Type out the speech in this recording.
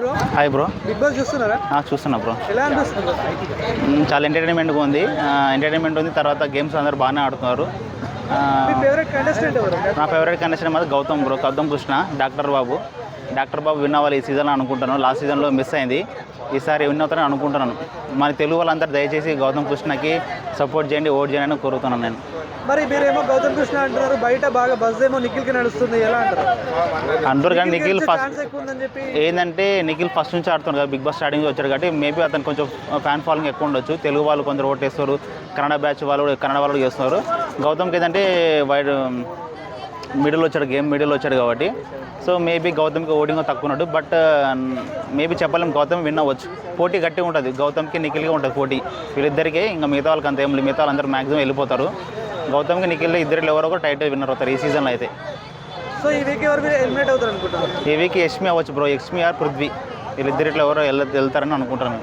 Bro. Hi bro big boss చూస్తున్నారా? చూస్తున్నా bro ఎలా అనిపిస్తుంది మ్, చాలా ఎంటర్టైన్మెంట్గా ఉంది. ఎంటర్టైన్మెంట్ ఉంది. తర్వాత గేమ్స్ అందరూ బాగానే ఆడుతున్నారు. ఫేవరెట్ కంటెస్టెంట్ నా ఫేవరెట్ కండిషన్ మాత్రం Gautham bro Gautham Krishna doctor Babu. Doctor Babu win అవ్వాలి ఈ సీజన్లో అనుకుంటాను. లాస్ట్ సీజన్లో మిస్ అయింది. ఈసారి విన్ అవుతారని అనుకుంటున్నాను. మన తెలుగు వాళ్ళందరూ దయచేసి గౌతమ్ కృష్ణకి సపోర్ట్ చేయండి ఓట్ చేయండి అని కోరుతున్నాను నేను. మరి మీరేమో గౌతమ్ కృష్ణ అంటున్నారు. బయట బాగా బస్ ఏమో నిఖిల్కి నడుస్తుంది. ఎలా అంటారు? అందరూ కానీ నిఖిల్ ఫస్ట్ ఏంటంటే నిఖిల్ ఫస్ట్ నుంచి ఆడుతున్నాడు కదా బిగ్ బాస్ స్టార్టింగ్ వచ్చాడు కాబట్టి మేబీ అతను కొంచెం ఫ్యాన్ ఫాలోయింగ్ ఎక్కువ ఉండొచ్చు. తెలుగు వాళ్ళు కొందరు ఓటేస్తారు. కన్నడ బ్యాచ్ వాళ్ళు కూడా కన్నడ వాళ్ళు చేస్తున్నారు. గౌతమ్కి ఏంటంటే వైడ్ మిడిల్ వచ్చాడు గేమ్ మిడిల్ వచ్చాడు కాబట్టి. సో మేబీ గౌతమ్కి ఓటింగ్ తక్కువ ఉన్నాడు బట్ మేబీ చెప్పలేం గౌతమ్ విన్ అవ్వచ్చు. పోటీ గట్టిగా ఉంటుంది గౌతమ్కి నిఖిల్గా ఉంటుంది పోటీ. వీళ్ళిద్దరికీ ఇంకా మిగతా వాళ్ళకి అంత ఏం. మిగతా వాళ్ళందరూ మ్యాక్సిమం వెళ్ళిపోతారు. గౌతమ్కి నిఖిల్ ఇద్దరు ఎవరో ఒక టైటిల్ విన్నర్ అవుతారు ఈ సీజన్లో అయితే. సో ఈ వీక్ ఎవరు ఎలిమినేట్ అవుతారు అనుకుంటున్నారు ఈ వీక్ యష్మి అవ్వచ్చు బ్రో యష్మి ఆర్ పృథ్వీ. వీళ్ళిద్దరిట్లో ఎవరో వెళ్ళ వెళ్తారని అనుకుంటాను